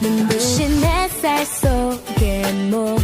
눈부신 햇살 속에 모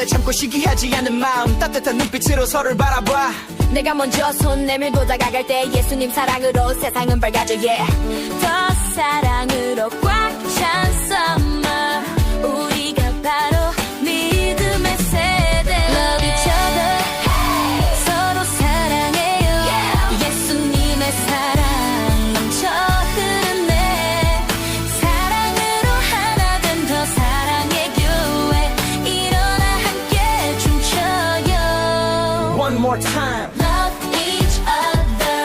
오래 참고 시기하지 않는 마음 따뜻한 눈빛으로 서로를 바라봐 내가 먼저 손 내밀고 다가갈 때 예수님 사랑으로 세상은 밝아져 yeah. 더 사랑으로 꽉찬 summer One more time Love each other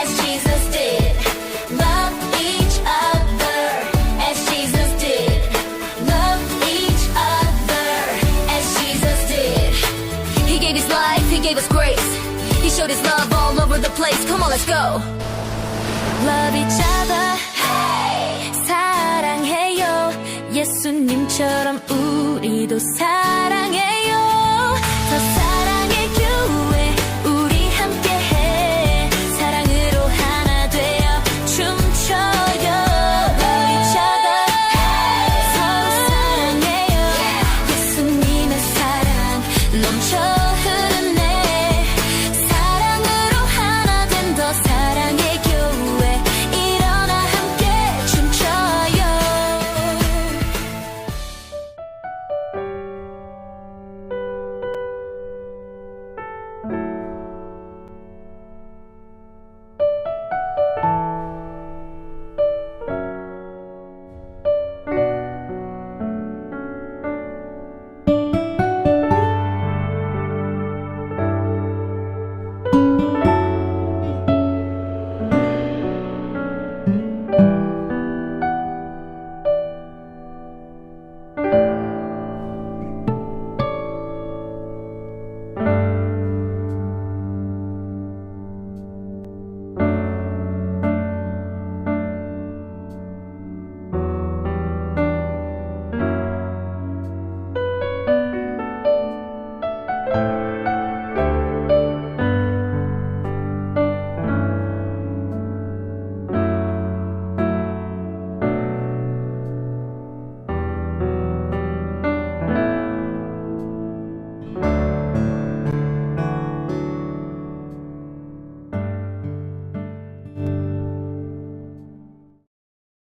as Jesus did. Love each other as Jesus did. Love each other as Jesus did. He gave his life, he gave us grace. He showed his love all over the place. Come on, let's go. Love each other. 사랑해요. 예수님처럼 우리도 사랑